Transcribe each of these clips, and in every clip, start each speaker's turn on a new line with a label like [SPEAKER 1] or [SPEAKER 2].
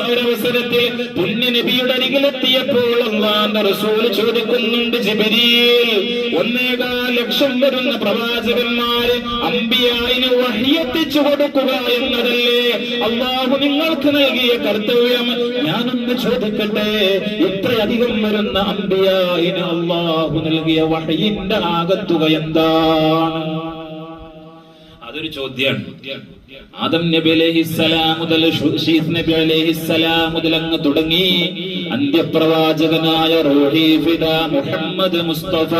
[SPEAKER 1] ഒരവസരത്തിൽ പുണ്യ നബിയുടെ അരികിലെത്തിയപ്പോൾ ചോദിക്കുന്നുണ്ട് ജിബ്രീൽ ഒന്നേകാൽ ലക്ഷം വരുന്ന പ്രവാചകന്മാര് അമ്പിയായിന് വഹിയെത്തിച്ചു കൊടുക്കുക എന്നതല്ലേ? അള്ളാഹു നിങ്ങൾക്ക് നൽകിയ കർത്തവ്യം. ഞാനൊന്ന് ചോദിക്കട്ടെ ഇത്രയധികം വരുന്ന അമ്പിയായിന് അള്ളാഹു നൽകിയ വഹയിന്റെ ആകത്തുക എന്താണ്? അതൊരു ചോദ്യമാണ്. ആദം നബി അലൈഹിസ്സലാം മുതൽ ഷീസ് നബി അലൈഹിസ്സലാം മുതൽ അങ്ങ് തുടങ്ങി. അന്ത്യപ്രവാചകനായ റൂഹി ഫിദ മുഹമ്മദ് മുസ്തഫ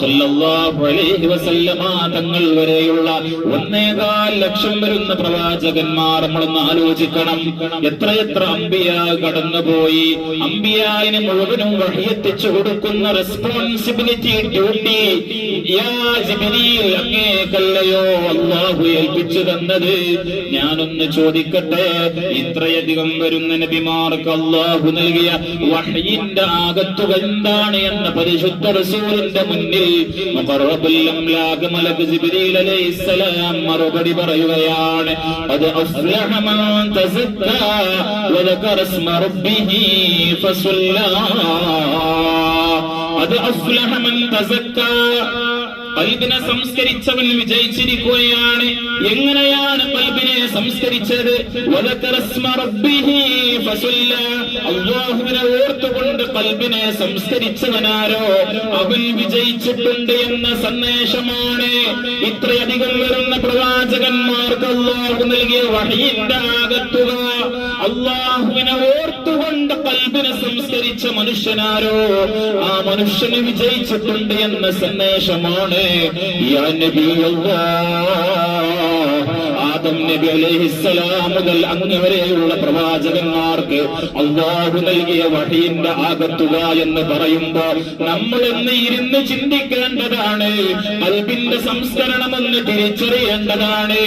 [SPEAKER 1] സല്ലല്ലാഹു അലൈഹി വസല്ലമ തങ്ങൾ വരെയുള്ള ഒന്നേകാൽ ലക്ഷം വരുന്ന പ്രവാചകന്മാർ നമ്മളൊന്ന് ആലോചിക്കണം. എത്രയെത്ര അമ്പിയ കടന്നുപോയി. അമ്പിയായിന് മുഴുവനും വഴിയെത്തിച്ചു കൊടുക്കുന്ന റെസ്പോൺസിബിലിറ്റി ഡ്യൂട്ടി അങ്ങേക്കല്ലയോ അള്ളാഹു ഏൽപ്പിച്ചു തന്നത്. ഞാനൊന്ന് ചോദിക്കട്ടെ ഇത്രയധികം വരുന്ന നബിമാർക്ക് അള്ളാഹു നൽകിയ വഹയിന്റെ ആകത്തുക എന്താണ് എന്ന പരിശുദ്ധ റസൂലിന്റെ മുന്നിൽ മറുപടി പറയുകയാണ് അത് റബ്ബിഹി ഫസല്ലാ. അത് തസക്ക. പൽബിനെ സംസ്കരിച്ചവൻ വിജയിച്ചിരിക്കുകയാണ്. എങ്ങനെയാണ് പൽബിനെ സംസ്കരിച്ചത്? അള്ളാഹുവിനെ ഓർത്തുകൊണ്ട് പൽബിനെ സംസ്കരിച്ചവനാരോ? അവൻ വിജയിച്ചിട്ടുണ്ട് എന്ന സന്ദേശമാണ്. ഇത്രയധികം വരുന്ന പ്രവാചകന്മാർക്ക് അള്ളാഹു നൽകിയ വഴിയിന്റെ ആകത്തുക അള്ളാഹുവിനെ ഓർത്തുകൊണ്ട് കൽബിനെ സംസ്കരിച്ച മനുഷ്യനാരോ? ആ മനുഷ്യന് വിജയിച്ചിട്ടുണ്ട് എന്ന സന്ദേശമാണ് ആദം മുതൽ അങ്ങ് വരെയുള്ള പ്രവാചകന്മാർക്ക് അള്ളാഹു നൽകിയ വഴിയിന്റെ ആകത്തുക എന്ന് പറയുമ്പോ നമ്മൾ എന്ന് ഇരുന്ന് ചിന്തിക്കേണ്ടതാണ് കൽബിന്റെ സംസ്കരണമെന്ന് തിരിച്ചറിയേണ്ടതാണ്.